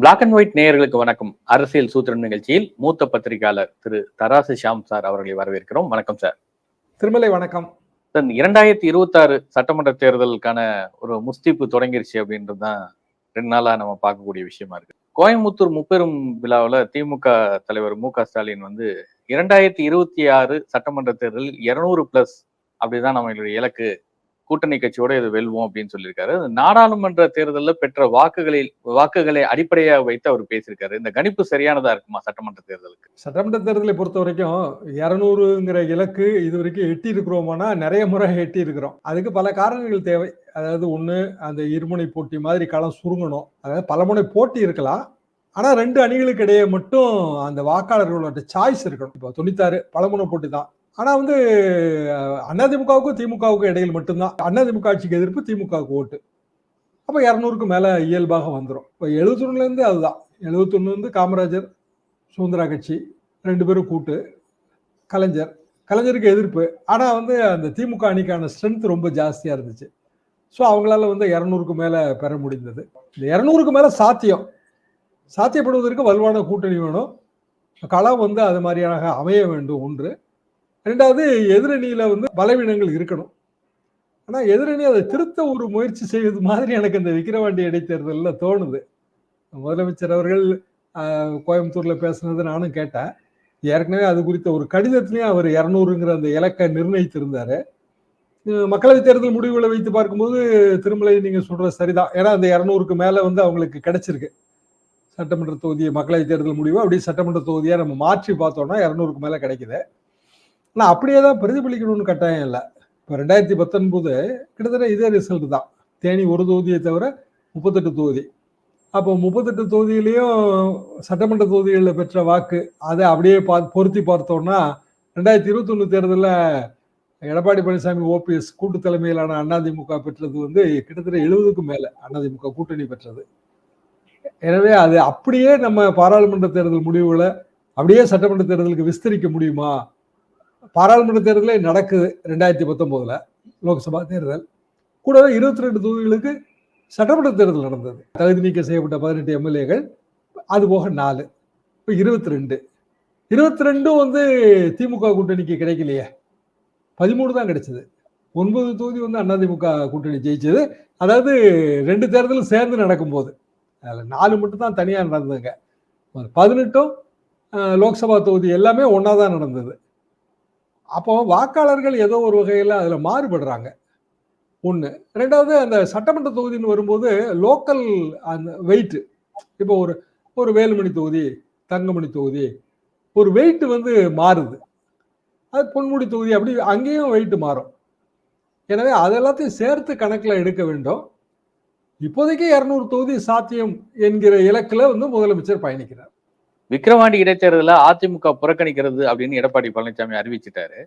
Black and white நேயர்களுக்கு வணக்கம். அரசியல் சூத்திரம் நிகழ்ச்சியில் மூத்த பத்திரிகையாளர் திரு தராசு ஷாம் சார் அவர்களை வரவேற்கிறோம். வணக்கம் சார். திருமலை வணக்கம். சார் இரண்டாயிரத்தி இருபத்தாறு சட்டமன்ற தேர்தலுக்கான ஒரு முஸ்தீப்பு தொடங்கிருச்சு அப்படின்றது தான் ரெண்டு நாளா நம்ம பார்க்கக்கூடிய விஷயமா இருக்கு. கோயம்புத்தூர் முப்பெரும் விழாவில் திமுக தலைவர் மு க ஸ்டாலின் வந்து இரண்டாயிரத்தி இருபத்தி ஆறு சட்டமன்ற தேர்தலில் இருநூறு பிளஸ் அப்படிதான் நம்மளுடைய இலக்கு. கூட்டணி கட்சியோட இது வெல்வோம் அப்படின்னு சொல்லியிருக்காரு. நாடாளுமன்ற தேர்தலில் பெற்ற வாக்குகளில் வாக்குகளை அடிப்படையாக வைத்து அவர் பேசியிருக்காரு. இந்த கணிப்பு சரியானதா இருக்குமா சட்டமன்ற தேர்தலுக்கு? சட்டமன்ற தேர்தலை பொறுத்த வரைக்கும் இரநூறுங்கிற இலக்கு இது வரைக்கும் எட்டி இருக்கிறோமானா நிறைய முறை எட்டி இருக்கிறோம் அதுக்கு பல காரணங்கள் தேவை. அதாவது ஒண்ணு அந்த இருமுனை போட்டி மாதிரி களம் சுருங்கணும். அதாவது பலமுனை போட்டி இருக்கலாம். ஆனா ரெண்டு அணிகளுக்கு இடையே மட்டும் அந்த வாக்காளர்களோட சாய்ஸ் இருக்கணும். இப்போ தொண்ணூத்தாறு பலமுனை போட்டி தான். ஆனா வந்து அதிமுகவுக்கும் திமுகவுக்கும் இடையில் மட்டும்தான். அதிமுக ஆட்சிக்கு எதிர்ப்பு திமுகவுக்கு ஓட்டு. அப்போ இரநூறுக்கு மேல இயல்பாக வந்துடும் இப்போ எழுபத்தொன்னுல இருந்து அதுதான். எழுபத்தொன்னு வந்து காமராஜர் சுதந்திரா கட்சி ரெண்டு பேரும் கூட்டு கலைஞர். கலைஞருக்கு எதிர்ப்பு. ஆனால் வந்து அந்த திமுக அணிக்கான ஸ்ட்ரென்த் ரொம்ப ஜாஸ்தியாக இருந்துச்சு. ஸோ அவங்களால வந்து இரநூறுக்கு மேலே பெற முடிந்தது. இந்த இரநூறுக்கு மேலே சாத்தியம். சாத்தியப்படுவதற்கு வலுவான கூட்டணி வேணும். களம் வந்து அது மாதிரியாக அமைய வேண்டும் ஒன்று. ரெண்டாவது எதிரணியில் வந்து பலவீனங்கள் இருக்கணும். ஆனால் எதிரணி அதை திருத்த ஒரு முயற்சி செய்வது மாதிரி எனக்கு இந்த விக்கிரவாண்டி இடைத்தேர்தலில் தோணுது. முதலமைச்சர் அவர்கள் கோயம்புத்தூரில் கோயம்புத்தூர்ல பேசுனது நானும் கேட்டேன். ஏற்கனவே அது குறித்த ஒரு கடிதத்திலையும் அவர் இரநூறுங்கிற அந்த இலக்கை நிர்ணயித்திருந்தாரு. மக்களவைத் தேர்தல் முடிவுகளை வைத்து பார்க்கும்போது திருமலை நீங்க சொல்றது சரிதான். ஏன்னா அந்த இரநூறுக்கு மேல வந்து அவங்களுக்கு கிடைச்சிருக்கு. சட்டமன்ற தொகுதியை மக்களவைத் தேர்தல் முடிவு அப்படியே சட்டமன்ற தொகுதியா நம்ம மாற்றி பார்த்தோம்னா இரநூறுக்கு மேல கிடைக்குது. ஆனா அப்படியே தான் பிரதிபலிக்கணும்னு கட்டாயம் இல்லை. இப்போ ரெண்டாயிரத்தி பத்தொன்பது கிட்டத்தட்ட இதே ரிசல்ட் தான். தேனி ஒரு தொகுதியை தவிர முப்பத்தெட்டு தொகுதி. அப்போ முப்பத்தெட்டு தொகுதியிலையும் சட்டமன்ற தொகுதிகளில் பெற்ற வாக்கு அதை அப்படியே பா பொருத்தி பார்த்தோம்னா ரெண்டாயிரத்தி இருபத்தொன்னு தேர்தலில் எடப்பாடி பழனிசாமி ஓபிஎஸ் கூட்டு தலைமையிலான அதிமுக பெற்றது வந்து கிட்டத்தட்ட எழுபதுக்கும் மேலே அதிமுக கூட்டணி பெற்றது. எனவே அது அப்படியே நம்ம பாராளுமன்ற தேர்தல் முடிவுகளை அப்படியே சட்டமன்ற தேர்தலுக்கு விஸ்தரிக்க முடியுமா? பாராளுமன்ற தேர்தலே நடக்குது ரெண்டாயிரத்தி பத்தொன்பதுல லோக்சபா தேர்தல். கூடவே இருபத்தி ரெண்டு தொகுதிகளுக்கு சட்டமன்ற தேர்தல் நடந்தது. தகுதி நீக்கம் செய்யப்பட்ட பதினெட்டு எம்எல்ஏகள் அது போக நாலு. இப்போ இருபத்தி ரெண்டு இருபத்தி ரெண்டும் வந்து திமுக கூட்டணிக்கு கிடைக்கலையே. பதிமூணு தான் கிடைச்சது. ஒன்பது தொகுதி வந்து அதிமுக கூட்டணி ஜெயிச்சது. அதாவது ரெண்டு தேர்தலும் சேர்ந்து நடக்கும்போது. அதில் நாலு மட்டும் தான் தனியாக நடந்ததுங்க. பதினெட்டும் லோக்சபா தொகுதி எல்லாமே ஒன்றா தான் நடந்தது. அப்போ வாக்காளர்கள் ஏதோ ஒரு வகையில் அதில் மாறுபடுறாங்க. ஒன்று ரெண்டாவது அந்த சட்டமன்ற தொகுதின்னு வரும்போது லோக்கல் அந்த வெயிட்டு இப்போ ஒரு ஒரு வேலுமணி தொகுதி தங்கமணி தொகுதி ஒரு வெயிட் வந்து மாறுது. அது பொன்முடி தொகுதி அப்படி அங்கேயும் வெயிட் மாறும். எனவே அதெல்லாத்தையும் சேர்த்து கணக்கில் எடுக்க வேண்டும். இப்போதைக்கு இரநூறு தொகுதி சாத்தியம் என்கிற இலக்கில் வந்து முதலமைச்சர் பயணிக்கிறார். விக்கிரவாண்டி இடைத்தேர்தலில் அதிமுக புறக்கணிக்கிறது அப்படின்னு எடப்பாடி பழனிசாமி அறிவிச்சிட்டாரு.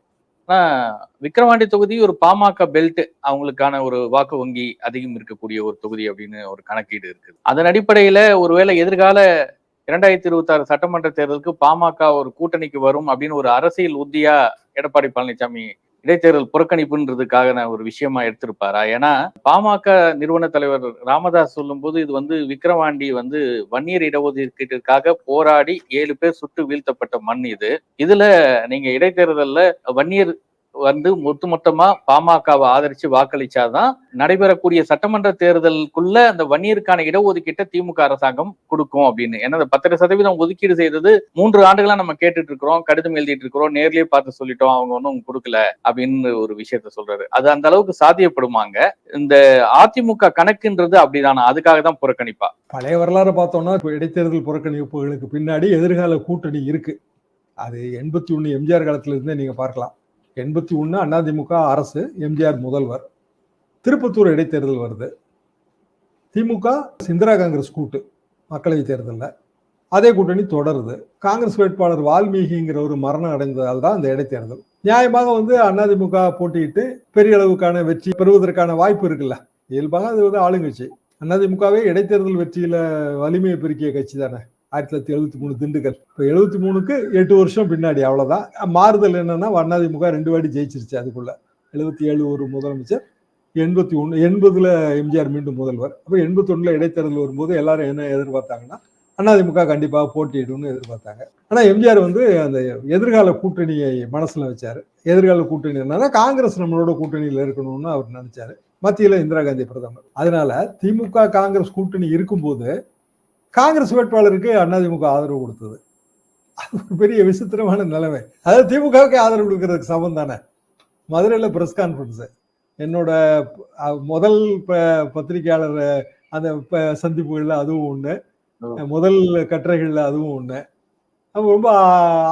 ஆனால் விக்கிரவாண்டி தொகுதி ஒரு பாமக பெல்ட் அவங்களுக்கான ஒரு வாக்கு வங்கி அதிகம் இருக்கக்கூடிய ஒரு தொகுதி அப்படின்னு ஒரு கணக்கீடு இருக்குது. அதன் அடிப்படையில ஒருவேளை எதிர்கால இரண்டாயிரத்தி இருபத்தாறு சட்டமன்ற தேர்தலுக்கு பாமக ஒரு கூட்டணிக்கு வரும் அப்படின்னு ஒரு அரசியல் உத்தியா எடப்பாடி பழனிசாமி இடைத்தேர்தல் புறக்கணிப்புன்றதுக்காக ஒரு விஷயமா எடுத்திருப்பாரா? ஏன்னா பாமக நிறுவன தலைவர் ராமதாஸ் சொல்லும்போது இது வந்து விக்கிரவாண்டி வந்து வன்னியர் இடஒதுக்கீட்டிற்காக போராடி ஏழு பேர் சுட்டு வீழ்த்தப்பட்ட மண் இது. இதுல நீங்க இடைத்தேர்தல்ல வன்னியர் வந்து ஒட்டுமொத்தமா பாமகவை ஆதரிச்சு வாக்களிச்சாதான் நடைபெறக்கூடிய சட்டமன்ற தேர்தலுக்குள்ள அந்த வன்னியருக்கான இடஒதுக்கீட்டை திமுக அரசாங்கம் கொடுக்கும் அப்படின்னு. ஏன்னா அந்த பத்தரை சதவீதம் ஒதுக்கீடு செய்தது மூன்று ஆண்டுகளா நம்ம கேட்டுட்டு இருக்கிறோம் கடிதம் எழுதிட்டு இருக்கிறோம் நேர்லயே பார்த்து சொல்லிட்டோம் அவங்க ஒன்றும் கொடுக்கல அப்படின்னு ஒரு விஷயத்த சொல்றாரு. அது அந்த அளவுக்கு சாத்தியப்படுமாங்க? இந்த அதிமுக கணக்குன்றது அப்படிதானா? அதுக்காக தான் புறக்கணிப்பா. பழைய வரலாறு பார்த்தோம்னா இப்போ இடைத்தேர்தல் புறக்கணிப்புகளுக்கு பின்னாடி எதிர்கால கூட்டணி இருக்கு. அது எண்பத்தி ஒன்று எம்ஜிஆர் காலத்துல இருந்தே நீங்க பார்க்கலாம். எண்பத்தி ஒன்று அதிமுக அரசு எம்ஜிஆர் முதல்வர். திருப்பத்தூர் இடைத்தேர்தல் வருது. திமுக இந்திரா காங்கிரஸ் கூட்டு மக்களவைத் தேர்தலில். அதே கூட்டணி தொடருது. காங்கிரஸ் வேட்பாளர் வால்மீகிங்கிற ஒரு மரணம் அடைந்ததால் தான் அந்த இடைத்தேர்தல். நியாயமாக வந்து அதிமுக போட்டியிட்டு பெரிய அளவுக்கான வெற்றி பெறுவதற்கான வாய்ப்பு இருக்குல்ல? இயல்பாக அது வந்து ஆளுங்கட்சி. அதிமுகவே இடைத்தேர்தல் வெற்றியில வலிமையை பெருக்கிய கட்சி தானே? ஆயிரத்தி தொள்ளாயிரத்தி எழுபத்தி மூணு திண்டுக்கல். இப்போ எழுபத்தி மூணுக்கு எட்டு வருஷம் பின்னாடி அவ்வளோதான் மாறுதல் என்னன்னா வண்ணாதிமுக ரெண்டு வாட்டி ஜெயிச்சிருச்சு அதுக்குள்ள. எழுபத்தி ஏழு ஒரு முதலமைச்சர் எண்பத்தி ஒன்று எண்பதுல எம்ஜிஆர் மீண்டும் முதல்வர். அப்போ எண்பத்தொன்னுல இடைத்தேர்தல் வரும்போது எல்லாரும் என்ன எதிர்பார்த்தாங்கன்னா அண்ணாதிமுக கண்டிப்பாக போட்டியிடும்னு எதிர்பார்த்தாங்க. ஆனால் எம்ஜிஆர் வந்து அந்த எதிர்கால கூட்டணியை மனசில் வச்சார். எதிர்கால கூட்டணி என்னன்னா காங்கிரஸ் நம்மளோட கூட்டணியில் இருக்கணும்னு அவர் நினைச்சாரு. மத்தியில் இந்திரா காந்தி பிரதமர். அதனால திமுக காங்கிரஸ் கூட்டணி இருக்கும்போது காங்கிரஸ் வேட்பாளருக்கு அதிமுக ஆதரவு கொடுத்தது. அது ஒரு பெரிய விசித்திரமான நிலைமை. அதாவது திமுகவுக்கு ஆதரவு கொடுக்கறதுக்கு சமம் தானே? மதுரையில பிரஸ் கான்ஃபரன்ஸ் என்னோட முதல் பத்திரிகையாளர் அந்த சந்திப்புகள்ல அதுவும் ஒண்ணு. முதல் கட்டுரைகள்ல அதுவும் ஒண்ணு. அப்ப ரொம்ப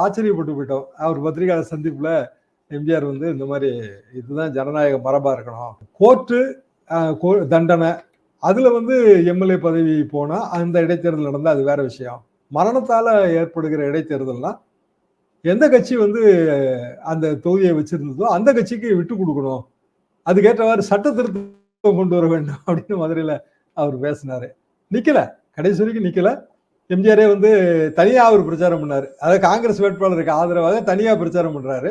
ஆச்சரியப்பட்டு போயிட்டோம். அவர் பத்திரிகையாளர் சந்திப்புல எம்ஜிஆர் வந்து இந்த மாதிரி இதுதான் ஜனநாயக மரபா இருக்கணும். கோர்ட்டு தண்டனை அதுல வந்து எம்எல்ஏ பதவி போனா அந்த இடைத்தேர்தல் நடந்தால் அது வேற விஷயம். மரணத்தால ஏற்படுகிற இடைத்தேர்தல்னா எந்த கட்சி வந்து அந்த தொகுதியை வச்சிருந்ததோ அந்த கட்சிக்கு விட்டு கொடுக்கணும். அதுக்கேற்றவாறு சட்ட திருத்தம் கொண்டு வர வேண்டும் அப்படின்னு மதுரையில அவர் பேசினாரு. நிக்கல. கடைசி வரைக்கும் நிக்கல. எம்ஜிஆரே வந்து தனியா அவர் பிரச்சாரம் பண்ணாரு. அதாவது காங்கிரஸ் வேட்பாளருக்கு ஆதரவாக தனியா பிரச்சாரம் பண்றாரு.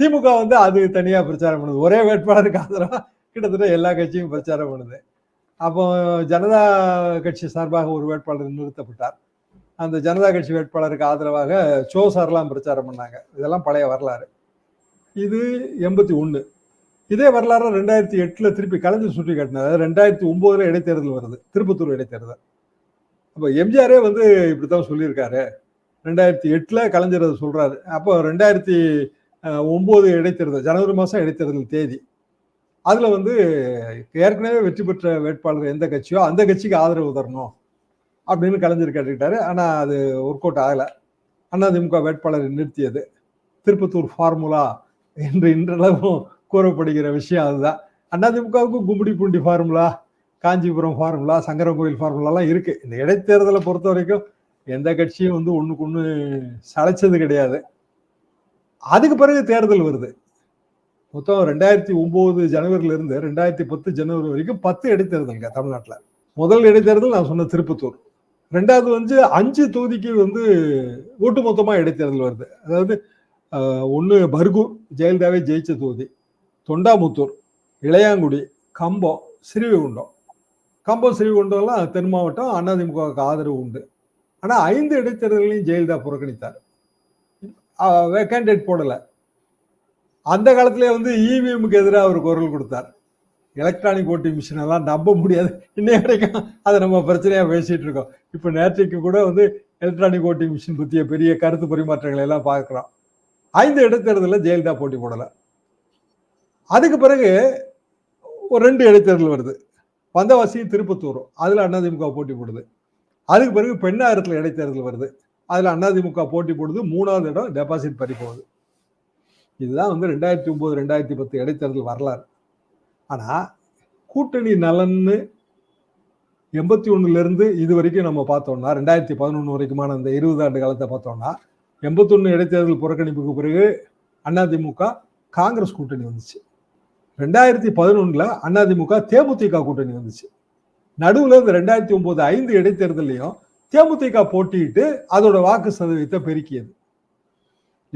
திமுக வந்து அது தனியா பிரச்சாரம் பண்ணுது. ஒரே வேட்பாளருக்கு ஆதரவா கிட்டத்தட்ட எல்லா கட்சியும் பிரச்சாரம் பண்ணுது. அப்போ ஜனதா கட்சி சார்பாக ஒரு வேட்பாளர் நிறுத்தப்பட்டார். அந்த ஜனதா கட்சி வேட்பாளருக்கு ஆதரவாக சோ சார்லாம் பிரச்சாரம் பண்ணாங்க. இதெல்லாம் பழைய வரலாறு. இது எண்பத்தி ஒன்று இதே வரலாறு ரெண்டாயிரத்தி எட்டில் திருப்பி கலைஞர் சுட்டி காட்டினார் ரெண்டாயிரத்தி ஒம்போதில் இடைத்தேர்தல் வருது. திருப்பத்தூர் இடைத்தேர்தல். அப்போ எம்ஜிஆரே வந்து இப்படி தான் சொல்லியிருக்காரு. ரெண்டாயிரத்தி எட்டில் கலைஞர் அதை சொல்கிறாரு அப்போ ரெண்டாயிரத்தி ஒம்பது இடைத்தேர்தல் ஜனவரி மாதம் இடைத்தேர்தல் தேதி. அதில் வந்து ஏற்கனவே வெற்றி பெற்ற வேட்பாளர் எந்த கட்சியோ அந்த கட்சிக்கு ஆதரவு தரணும் அப்படின்னு கலைஞர் கேட்டுக்கிட்டாரு. ஆனால் அது ஒர்க் அவுட் ஆகலை. அதிமுக வேட்பாளரை நிறுத்தியது. திருப்பத்தூர் ஃபார்முலா என்று இன்றளவும் கூறப்படுகிற விஷயம் அதுதான். அதிமுகவுக்கு கும்படி பூண்டி ஃபார்முலா காஞ்சிபுரம் ஃபார்முலா சங்கரன் ஃபார்முலாலாம் இருக்குது இந்த இடைத்தேர்தலை பொறுத்த வரைக்கும் எந்த கட்சியும் வந்து ஒன்றுக்கு ஒன்று சளைச்சது கிடையாது. அதுக்கு பிறகு தேர்தல் வருது. மொத்தம் ரெண்டாயிரத்தி ஒன்பது ஜனவரியிலிருந்து ரெண்டாயிரத்தி பத்து ஜனவரி வரைக்கும் பத்து இடைத்தேர்தலுங்க தமிழ்நாட்டில். முதல் இடைத்தேர்தல் நான் சொன்ன திருப்பத்தூர். ரெண்டாவது வந்து அஞ்சு தொகுதிக்கு வந்து ஒட்டுமொத்தமா இடைத்தேர்தல் வருது. அதாவது ஒன்று பர்கூர் ஜெயலலிதாவே ஜெயிச்ச தொகுதி. தொண்டாமுத்தூர் இளையாங்குடி கம்பம் ஸ்ரீவைகுண்டம் கம்பம் ஸ்ரீவைகுண்டம்லாம் தென் மாவட்டம் அதிமுகவுக்கு ஆதரவு உண்டு. ஆனால் ஐந்து இடைத்தேர்தலையும் ஜெயலலிதா புறக்கணித்தார். கேண்டிடேட் போடலை. அந்த காலத்திலே வந்து இவிஎம்க்கு எதிராக அவர் குரல் கொடுத்தார். எலக்ட்ரானிக் ஓட்டிங் மிஷின் எல்லாம் நம்ப முடியாது. இன்னைய வரைக்கும் அதை நம்ம பிரச்சனையா பேசிட்டு இருக்கோம். இப்ப நேற்றைக்கு கூட வந்து எலக்ட்ரானிக் ஓட்டிங் மிஷின் பற்றிய பெரிய கருத்து பரிமாற்றங்களை எல்லாம் பார்க்கிறோம். ஐந்து இடைத்தேர்தலில் ஜெயலலிதா போட்டி போடல. அதுக்கு பிறகு ஒரு ரெண்டு இடைத்தேர்தல் வருது. வந்தவாசியும் திருப்பத்தூரும் அதில் அதிமுக போட்டி போடுது. அதுக்கு பிறகு பெண்ணாயிரத்தில் இடைத்தேர்தல் வருது. அதில் அதிமுக போட்டி போடுது. மூணாவது இடம் டெபாசிட் பறி போகுது. இதுதான் வந்து ரெண்டாயிரத்தி ஒம்பது ரெண்டாயிரத்தி பத்து இடைத்தேர்தல் வரலாறு. ஆனால் கூட்டணி நலன்னு எண்பத்தி ஒன்றுலேருந்து இது வரைக்கும் நம்ம பார்த்தோம்னா ரெண்டாயிரத்தி பதினொன்று வரைக்குமான அந்த இருபது ஆண்டு காலத்தை பார்த்தோம்னா எண்பத்தொன்று இடைத்தேர்தல் புறக்கணிப்புக்கு பிறகு அதிமுக காங்கிரஸ் கூட்டணி வந்துச்சு. ரெண்டாயிரத்தி பதினொன்றில் அதிமுக தேமுதிக கூட்டணி வந்துச்சு. நடுவில் இந்த ரெண்டாயிரத்தி ஒம்பது ஐந்து இடைத்தேர்தலையும் தேமுதிக போட்டியிட்டு அதோட வாக்கு சதவீதத்தை பெருக்கியது.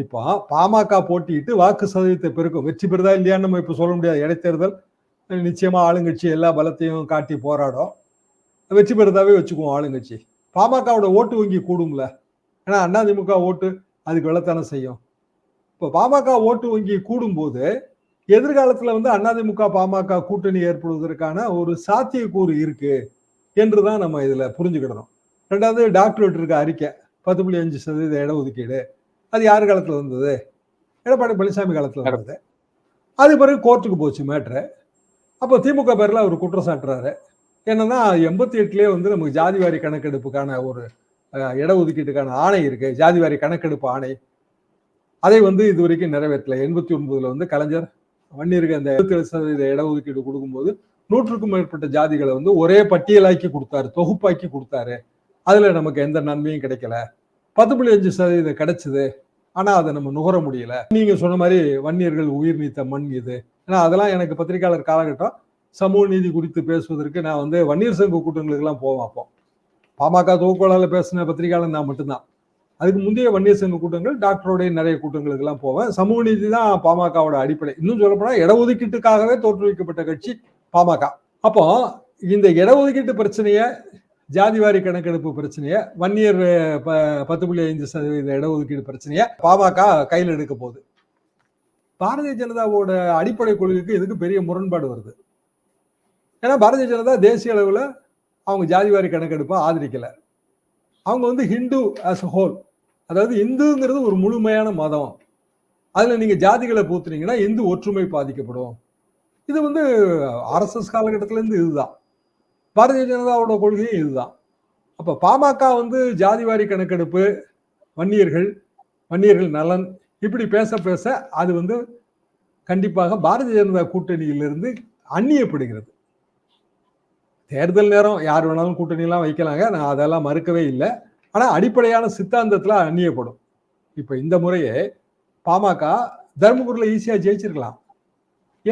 இப்போ பாமக போட்டியிட்டு வாக்கு சதவீதத்தை பெருக்கும். வெற்றி பெறுதா இல்லையான்னு நம்ம இப்போ சொல்ல முடியாது. இடைத்தேர்தல் நிச்சயமா ஆளுங்கட்சி எல்லா பலத்தையும் காட்டி போராடும். வெற்றி பெறுதாவே வச்சுக்குவோம் ஆளுங்கட்சி. பாமகவோட ஓட்டு வங்கி கூடும்ல. ஏன்னா அதிமுக ஓட்டு அதுக்கு வெள்ளத்தானே செய்யும். இப்போ பாமக ஓட்டு வங்கி கூடும்போது எதிர்காலத்தில் வந்து அதிமுக பாமக கூட்டணி ஏற்படுவதற்கான ஒரு சாத்தியக்கூறு இருக்கு என்றுதான் நம்ம இதில் புரிஞ்சுக்கிடணும். ரெண்டாவது டாக்டர் இருக்க அறிக்கை. பத்து புள்ளி அஞ்சு சதவீத இடஒதுக்கீடு அது யார் காலத்துல வந்தது? எடப்பாடி பழனிசாமி காலத்துல வந்தது. அது பிறகு கோர்ட்டுக்கு போச்சு மேட்ரு. அப்போ திமுக பேர்ல அவர் குற்றம் சாட்டுறாரு. என்னன்னா எண்பத்தி எட்டுலயே வந்து நமக்கு ஜாதிவாரி கணக்கெடுப்புக்கான ஒரு இடஒதுக்கீட்டுக்கான ஆணை இருக்கு. ஜாதிவாரி கணக்கெடுப்பு ஆணை. அதை வந்து இது வரைக்கும் நிறைவேற்றல. எண்பத்தி ஒன்பதுல வந்து கலைஞர் வன்னியருக்கு அந்த எழுபத்தி ஏழு சதவீத இடஒதுக்கீடு கொடுக்கும்போது நூற்றுக்கும் மேற்பட்ட ஜாதிகளை வந்து ஒரே பட்டியலாக்கி கொடுத்தாரு. தொகுப்பாக்கி கொடுத்தாரு. அதுல நமக்கு எந்த நன்மையும் கிடைக்கல. பத்து புள்ளி அஞ்சு சதவீதம் கிடைச்சது. ஆனால் அதை நம்ம நுகர முடியல. நீங்கள் சொன்ன மாதிரி வன்னியர்கள் உயிர் நீத்த மண் இது. ஏன்னா அதெல்லாம் எனக்கு பத்திரிகையாளர் காலகட்டம். சமூக நீதி குறித்து பேசுவதற்கு நான் வந்து வன்னியர் சங்க கூட்டங்களுக்கெல்லாம் போவேன் அப்போ. பாமக தொகுப்பாளரில் பேசின பத்திரிகையாளர் நான் மட்டும்தான். அதுக்கு முந்தைய வன்னியர் சங்க கூட்டங்கள் டாக்டரோடைய நிறைய கூட்டங்களுக்கெல்லாம் போவேன். சமூக நீதி தான் பாமகவோட அடிப்படை. இன்னும் சொல்லப்போனால் இடஒதுக்கீட்டுக்காகவே தோற்றுவிக்கப்பட்ட கட்சி பாமக. அப்போ இந்த இடஒதுக்கீட்டு பிரச்சனையை ஜாதிவாரி கணக்கெடுப்பு பிரச்சனையை வன்னியர் ப- பத்து புள்ளி ஐந்து சதவீத இடஒதுக்கீடு பிரச்சனையை பாமக கையில் எடுக்க போகுது. பாரதிய ஜனதாவோட அடிப்படை கொள்கைக்கு இதுக்கு பெரிய முரண்பாடு வருது? ஏன்னா பாரதிய ஜனதா தேசிய அளவில் அவங்க ஜாதிவாரி கணக்கெடுப்பை ஆதரிக்கலை. அவங்க வந்து ஹிந்து ஆஸ் ஹோல் அதாவது இந்துங்கிறது ஒரு முழுமையான மதம். அதில் நீங்கள் ஜாதிகளை பூத்துனீங்கன்னா இந்து ஒற்றுமை பாதிக்கப்படும். இது வந்து ஆர்எஸ்எஸ் காலகட்டத்திலேருந்து இதுதான். பாரதிய ஜனதாவோட கொள்கையும் இதுதான். அப்போ பாமக வந்து ஜாதிவாரி கணக்கெடுப்பு வன்னியர்கள் வன்னியர்கள் நலன் இப்படி பேச பேச அது வந்து கண்டிப்பாக பாரதிய ஜனதா கூட்டணியிலிருந்து அந்நியப்படுகிறது. தேர்தல் நேரம் யார் வேணாலும் கூட்டணியெல்லாம் வைக்கலாங்க. நான் அதெல்லாம் மறுக்கவே இல்லை. ஆனால் அடிப்படையான சித்தாந்தத்தில் அந்நியப்படும். இப்போ இந்த முறையே பாமக தருமபுரியில் ஈஸியாக ஜெயிச்சிருக்கலாம்.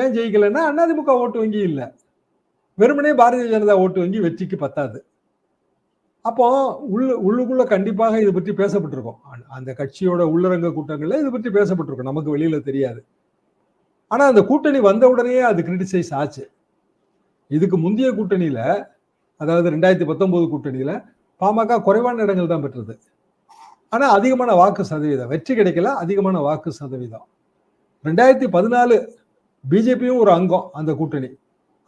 ஏன் ஜெயிக்கலைன்னா அதிமுக ஓட்டு வங்கி இல்லை. வெறுமனே பாரதிய ஜனதா ஓட்டு வங்கி வெற்றிக்கு பத்தாது. அப்போ உள்ள உள்ளுக்குள்ள கண்டிப்பாக இதை பற்றி பேசப்பட்டிருக்கும். அந்த- அந்த கட்சியோட உள்ளரங்க கூட்டங்களில் இதை பற்றி பேசப்பட்டிருக்கும். நமக்கு வெளியில தெரியாது. ஆனால் அந்த கூட்டணி வந்த உடனே அது கிரிட்டிசைஸ் ஆச்சு. இதுக்கு முந்தைய கூட்டணியில அதாவது ரெண்டாயிரத்தி பத்தொன்பது கூட்டணியில பாமக குறைவான இடங்கள் தான் பெற்றது. ஆனால் அதிகமான வாக்கு சதவீதம். வெற்றி கிடைக்கல அதிகமான வாக்கு சதவீதம். ரெண்டாயிரத்தி பதினாலு பிஜேபியும் ஒரு அங்கம் அந்த கூட்டணி.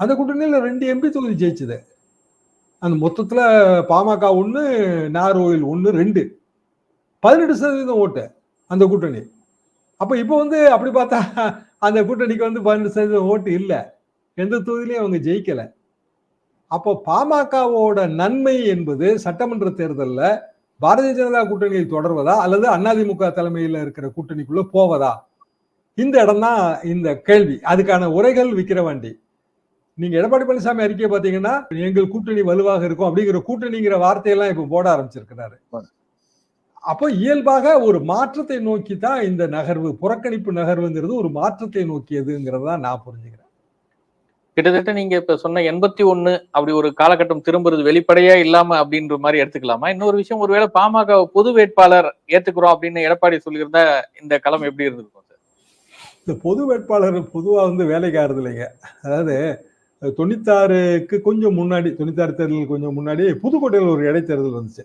அந்த கூட்டணியில் ரெண்டு எம்பி தொகுதி ஜெயிச்சுது. அந்த மொத்தத்தில் பாமக ஒன்று நார்கோயில் ஒன்று ரெண்டு. பதினெட்டு சதவீதம் ஓட்டு அந்த கூட்டணி. அப்போ இப்போ வந்து அப்படி பார்த்தா அந்த கூட்டணிக்கு வந்து பதினெட்டு சதவீதம் ஓட்டு இல்லை. எந்த தொகுதியிலையும் அவங்க ஜெயிக்கலை. அப்போ பாமகவோட நன்மை என்பது சட்டமன்ற தேர்தலில் பாரதிய ஜனதா கூட்டணியில் தொடர்வதா அல்லது அதிமுக தலைமையில் இருக்கிற கூட்டணிக்குள்ள போவதா? இந்த இடம் தான் இந்த கேள்வி. அதுக்கான உரைகள் விக்கிரவாண்டி நீங்க எடப்பாடி பழனிசாமி அறிக்கையை பாத்தீங்கன்னா எங்கள் கூட்டணி வலுவாக இருக்கும் அப்படிங்கிற கூட்டணிங்கிற வார்த்தையெல்லாம் இப்ப போட ஆரம்பிச்சிருக்கிறாரு. அப்போ இயல்பாக ஒரு மாற்றத்தை நோக்கி தான் இந்த நகர்வு புறக்கணிப்பு நகர்வுங்கிறது ஒரு மாற்றத்தை நோக்கியதுங்கிறதா நான் புரிஞ்சுக்கிறேன். கிட்டத்தட்ட நீங்க இப்ப சொன்ன எண்பத்தி ஒண்ணு அப்படி ஒரு காலகட்டம் திரும்புறது வெளிப்படையா இல்லாம அப்படின்ற மாதிரி எடுத்துக்கலாமா? இன்னொரு விஷயம் ஒருவேளை பாமக பொது வேட்பாளர் ஏத்துக்கிறோம் அப்படின்னு எடப்பாடி சொல்லியிருந்தா இந்த களம் எப்படி இருந்திருக்கும்? சார் இந்த பொது வேட்பாளர் பொதுவா வந்து வேலைக்கு ஆறுது இல்லைங்க அதாவது தொண்ணூத்தாறுக்கு கொஞ்சம் முன்னாடி தொண்ணூத்தாறு தேர்தலுக்கு கொஞ்சம் முன்னாடி புதுக்கோட்டையில் ஒரு இடைத்தேர்தல் வந்துச்சு.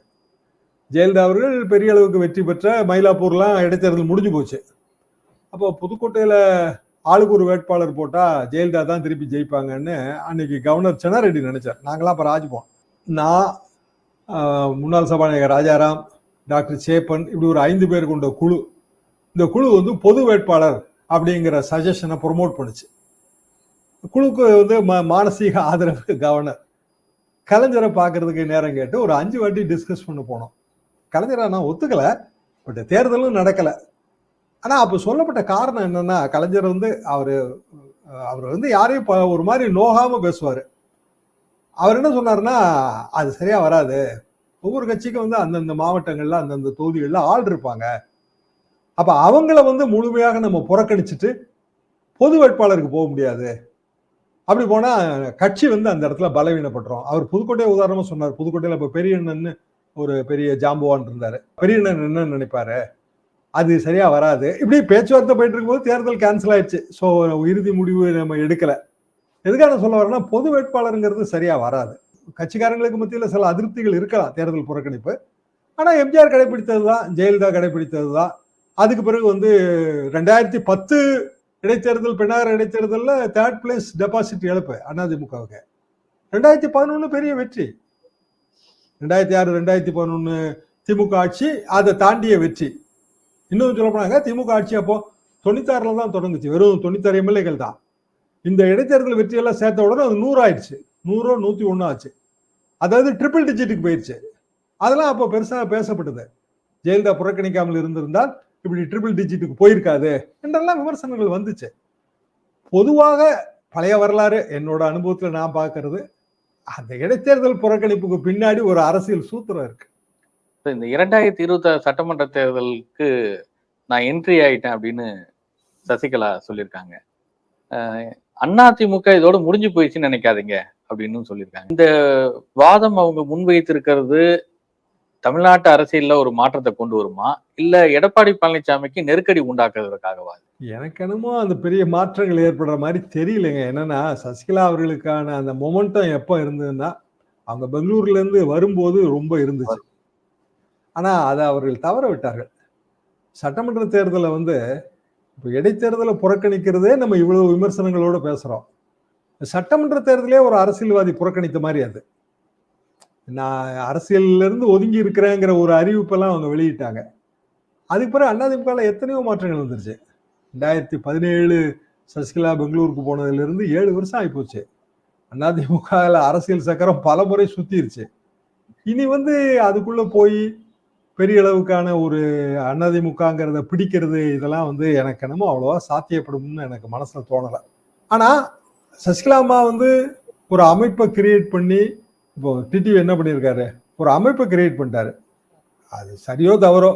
ஜெயலலிதா அவர்கள் பெரிய அளவுக்கு வெற்றி பெற்ற மயிலாப்பூர்லாம் இடைத்தேர்தல் முடிஞ்சு போச்சு. அப்போ புதுக்கோட்டையில் ஆளுக்கு ஒரு வேட்பாளர் போட்டால் ஜெயலலிதா தான் திருப்பி ஜெயிப்பாங்கன்னு அன்னைக்கு கவர்னர் சென்னாரெட்டி நினைச்சார். நாங்களாம் அப்போ ராஜ்போம் நான் முன்னாள் சபாநாயகர் ராஜாராம் டாக்டர் சேப்பன் இப்படி ஒரு ஐந்து பேர் கொண்ட குழு. இந்த குழு வந்து பொது வேட்பாளர் அப்படிங்கிற சஜஷனை ப்ரொமோட் பண்ணுச்சு. குழுக்கு வந்து ம- மானசீக ஆதரவு கவர்னர் கலைஞரை பார்க்கறதுக்கு நேரம் கேட்டு ஒரு அஞ்சு வாட்டி டிஸ்கஸ் பண்ண போனோம். கலைஞரை நான் ஒத்துக்கல பட் தேர்தலும் நடக்கலை. ஆனால் அப்போ சொல்லப்பட்ட காரணம் என்னன்னா கலைஞர் வந்து அவர் அவர் வந்து யாரையும் ப- ஒரு மாதிரி நோகாமல் பேசுவார். அவர் என்ன சொன்னார்னா அது சரியாக வராது. ஒவ்வொரு கட்சிக்கும் வந்து அந்தந்த மாவட்டங்களில் அந்தந்த தொகுதிகளில் ஆள் இருப்பாங்க. அப்போ அவங்கள வந்து முழுமையாக நம்ம புறக்கணிச்சிட்டு பொது வேட்பாளருக்கு போக முடியாது. அப்படி போனால் கட்சி வந்து அந்த இடத்துல பலவீனப்பட்டுரும். அவர் புதுக்கோட்டையை உதாரணமாக சொன்னார். புதுக்கோட்டையில் இப்போ பெரிய அண்ணன் ஒரு பெரிய ஜாம்புவான் இருந்தார். பெரிய அண்ணன் என்ன நினைப்பாரு? அது சரியாக வராது. இப்படி பேச்சுவார்த்தை போயிட்டு இருக்கும்போது தேர்தல் கேன்சல் ஆயிடுச்சு. ஸோ இறுதி முடிவு நம்ம எடுக்கல. எதுக்காக சொல்ல வரேன்னா பொது வேட்பாளருங்கிறது சரியாக வராது. கட்சிக்காரங்களுக்கு மத்தியில் சில அதிருப்திகள் இருக்கலாம் தேர்தல் புறக்கணிப்பு. ஆனால் எம்ஜிஆர் கடைபிடித்தது தான் ஜெயலலிதா கடைபிடித்தது தான் அதுக்கு பிறகு வந்து ரெண்டாயிரத்தி பத்து இடைத்தேர்தல் பெண்ணார் இடைத்தேர்தலில் தேர்ட் பிளேஸ் டெபாசிட் இழப்பு அதிமுகவுக்கு ரெண்டாயிரத்தி பதினொன்று பெரிய வெற்றி. ரெண்டாயிரத்தி ஆறு ரெண்டாயிரத்தி பதினொன்று திமுக ஆட்சி அதை தாண்டிய வெற்றி. இன்னும் சொல்ல போனாங்க திமுக ஆட்சி அப்போ தொண்ணூத்தாறுல தான் தொடங்குச்சு. வெறும் தொண்ணூத்தாறு எம்எல்ஏக்கள் தான். இந்த இடைத்தேர்தல் வெற்றியெல்லாம் சேர்த்த உடனே அது நூறு ஆயிடுச்சு. நூறோ நூற்றி ஒன்று ஆச்சு. அதாவது ட்ரிபிள் டிஜிட்டுக்கு போயிடுச்சு அதெல்லாம் அப்போ பெருசாக பேசப்பட்டது. ஜெயலலிதா புறக்கணிக்காமல் இருந்திருந்தால் இப்படி ட்ரிபிள் டிஜிட்டுக்கு போயிருக்காது என்றெல்லாம் விமர்சனங்கள் வந்துச்சு. பொதுவாக பழைய வரலாறு என்னோட அனுபவத்தில் நான் பார்க்கறது அந்த இடைத்தேர்தல் புறக்கணிப்புக்கு பின்னாடி ஒரு அரசியல் சூத்திரம் இருக்கு. இந்த இரண்டாயிரத்தி இருபத்தாறு சட்டமன்ற தேர்தலுக்கு நான் என்ட்ரி ஆயிட்டேன் அப்படின்னு சசிகலா சொல்லியிருக்காங்க. அஹ் அதிமுக இதோட முடிஞ்சு போயிடுச்சுன்னு நினைக்காதீங்க அப்படின்னு சொல்லியிருக்காங்க. இந்த வாதம் அவங்க முன்வைத்திருக்கிறது தமிழ்நாட்டு அரசியல்ல ஒரு மாற்றத்தை கொண்டு வருமா? இல்ல எடப்பாடி பழனிசாமிக்கு நெருக்கடி உண்டாக்குறதுக்காகவா எனக்கு என்னமோ அந்த பெரிய மாற்றங்கள் ஏற்படுற மாதிரி தெரியலைங்க. என்னன்னா சசிகலா அவர்களுக்கான அந்த மொமெண்டம் எப்போ இருந்ததுன்னா அவங்க பெங்களூர்ல இருந்து வரும்போது ரொம்ப இருந்துச்சு. ஆனா அதை அவர்கள் தவற விட்டார்கள். சட்டமன்ற தேர்தலை வந்து இப்போ இடைத்தேர்தலை புறக்கணிக்கிறதே நம்ம இவ்வளவு விமர்சனங்களோட பேசுறோம். சட்டமன்ற தேர்தலே ஒரு அரசியல்வாதி புறக்கணித்த மாதிரி அது. நான் அரசியலிருந்து ஒதுங்கி இருக்கிறேங்கிற ஒரு அறிவிப்பெல்லாம் அவங்க வெளியிட்டாங்க. அதுக்கு பிறகு அண்ணாதிமுகவில் எத்தனையோ மாற்றங்கள் வந்துருச்சு. ரெண்டாயிரத்தி பதினேழு சசிகலா பெங்களூருக்கு போனதுலேருந்து ஏழு வருஷம் ஆகிப்போச்சு அதிமுகவில் அரசியல் சக்கரம் பல முறை சுற்றிருச்சு இனி வந்து அதுக்குள்ளே போய் பெரிய அளவுக்கான ஒரு அதிமுகங்கிறத பிடிக்கிறது இதெல்லாம் வந்து எனக்கு என்னமோ அவ்வளோவா சாத்தியப்படும்னு எனக்கு மனசில் தோணலை. ஆனால் சசிகலா அம்மா வந்து ஒரு அமைப்பை கிரியேட் பண்ணி இப்போ டிடிவி என்ன பண்ணியிருக்காரு? ஒரு அமைப்பை கிரியேட் பண்ணிட்டாரு. அது சரியோ தவறோ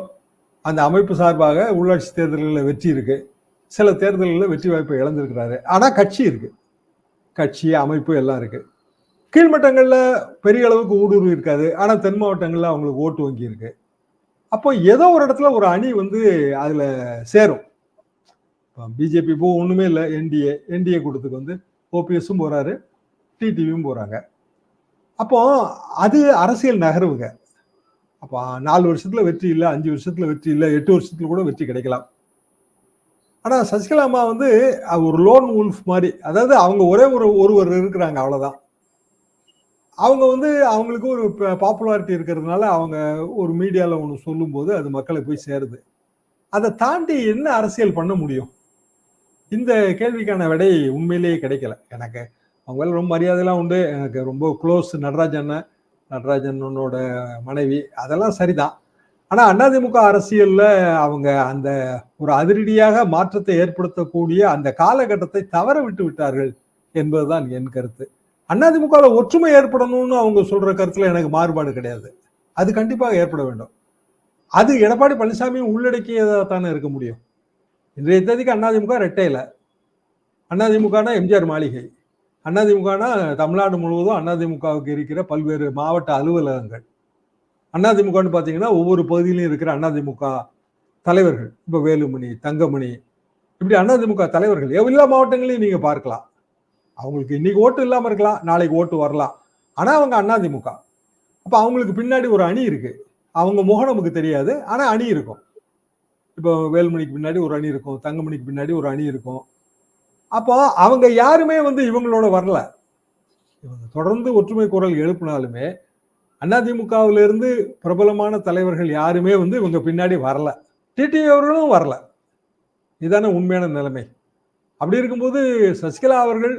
அந்த அமைப்பு சார்பாக உள்ளாட்சி தேர்தல்களில் வெற்றி இருக்கு. சில தேர்தல்களில் வெற்றி வாய்ப்பை இழந்திருக்கிறாரு. ஆனால் கட்சி இருக்கு. கட்சி அமைப்பு எல்லாம் இருக்கு. கீழ்மட்டங்களில் பெரிய அளவுக்கு ஊடுருவி இருக்காது. ஆனால் தென் மாவட்டங்களில் அவங்களுக்கு ஓட்டு வங்கி இருக்கு. அப்போ ஏதோ ஒரு இடத்துல ஒரு அணி வந்து அதில் சேரும். இப்போ பிஜேபி இப்போ ஒன்றுமே இல்லை. என்டிஏ என்டிஏ கூட்டத்துக்கு வந்து ஓபிஎஸும் போகிறாரு டிடிவியும் போகிறாங்க அப்போ அது அரசியல் நகர்வுங்க. அப்போ நாலு வருஷத்துல வெற்றி இல்லை அஞ்சு வருஷத்துல வெற்றி இல்லை எட்டு வருஷத்துல கூட வெற்றி கிடைக்கலாம். ஆனா சசிகலா அம்மா வந்து ஒரு லோன் உல்ஃப் மாதிரி. அதாவது அவங்க ஒரே ஒரு ஒருவர் இருக்கிறாங்க அவ்வளவுதான். அவங்க வந்து அவங்களுக்கு ஒரு பாப்புலாரிட்டி இருக்கிறதுனால அவங்க ஒரு மீடியாவில் ஒன்று சொல்லும்போது அது மக்களை போய் சேருது. அதை தாண்டி என்ன அரசியல் பண்ண முடியும்? இந்த கேள்விக்கான விடை உண்மையிலேயே கிடைக்கல எனக்கு. அவங்க ரொம்ப மரியாதைலாம் உண்டு. எனக்கு ரொம்ப க்ளோஸ் நடராஜன் நடராஜனோட மனைவி. அதெல்லாம் சரிதான். ஆனால் அதிமுக அரசியலில் அவங்க அந்த ஒரு அதிரடியாக மாற்றத்தை ஏற்படுத்தக்கூடிய அந்த காலகட்டத்தை தவற விட்டு விட்டார்கள் என்பதுதான் என் கருத்து. அதிமுகவில் ஒற்றுமை ஏற்படணும்னு அவங்க சொல்கிற கருத்தில் எனக்கு மாறுபாடு கிடையாது. அது கண்டிப்பாக ஏற்பட வேண்டும். அது எடப்பாடி பழனிசாமியும் உள்ளடக்கியதாக தானே இருக்க முடியும். இன்றைய தேதிக்கு அதிமுக ரெட்டையில். அதிமுகனா எம்ஜிஆர் மாளிகை. அதிமுகனா தமிழ்நாடு முழுவதும் அதிமுகவுக்கு இருக்கிற பல்வேறு மாவட்ட அலுவலகங்கள். அதிமுகன்னு பார்த்தீங்கன்னா ஒவ்வொரு பகுதியிலும் இருக்கிற அதிமுக தலைவர்கள். இப்போ வேலுமணி தங்கமணி இப்படி அதிமுக தலைவர்கள். எல்லா மாவட்டங்களையும் நீங்கள் பார்க்கலாம். அவங்களுக்கு இன்னைக்கு ஓட்டு இல்லாமல் இருக்கலாம் நாளைக்கு ஓட்டு வரலாம். ஆனால் அவங்க அதிமுக அப்போ அவங்களுக்கு பின்னாடி ஒரு அணி இருக்குது அவங்க முகம் நமக்கு தெரியாது ஆனால் அணி இருக்கும். இப்போ வேலுமணிக்கு பின்னாடி ஒரு அணி இருக்கும் தங்கமணிக்கு பின்னாடி ஒரு அணி இருக்கும். அப்போ அவங்க யாருமே வந்து இவங்களோட வரல. இவங்க தொடர்ந்து ஒற்றுமை குரல் எழுப்பினாலுமே அதிமுகவிலிருந்து பிரபலமான தலைவர்கள் யாருமே வந்து இவங்க பின்னாடி வரல. டிடிவி அவர்களும் வரல. இதான உண்மையான நிலைமை. அப்படி இருக்கும்போது சசிகலா அவர்கள்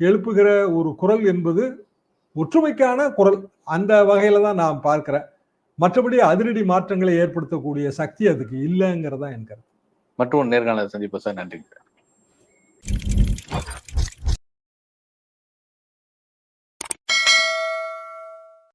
எழுப்புகிற ஒரு குரல் என்பது ஒற்றுமைக்கான குரல். அந்த வகையில தான் நான் பார்க்கிறேன். மற்றபடி அதிரடி மாற்றங்களை ஏற்படுத்தக்கூடிய சக்தி அதுக்கு இல்லைங்கிறதா என் கருத்து. மற்றும் நேர்காணல் சந்திப்பு சார். நன்றி.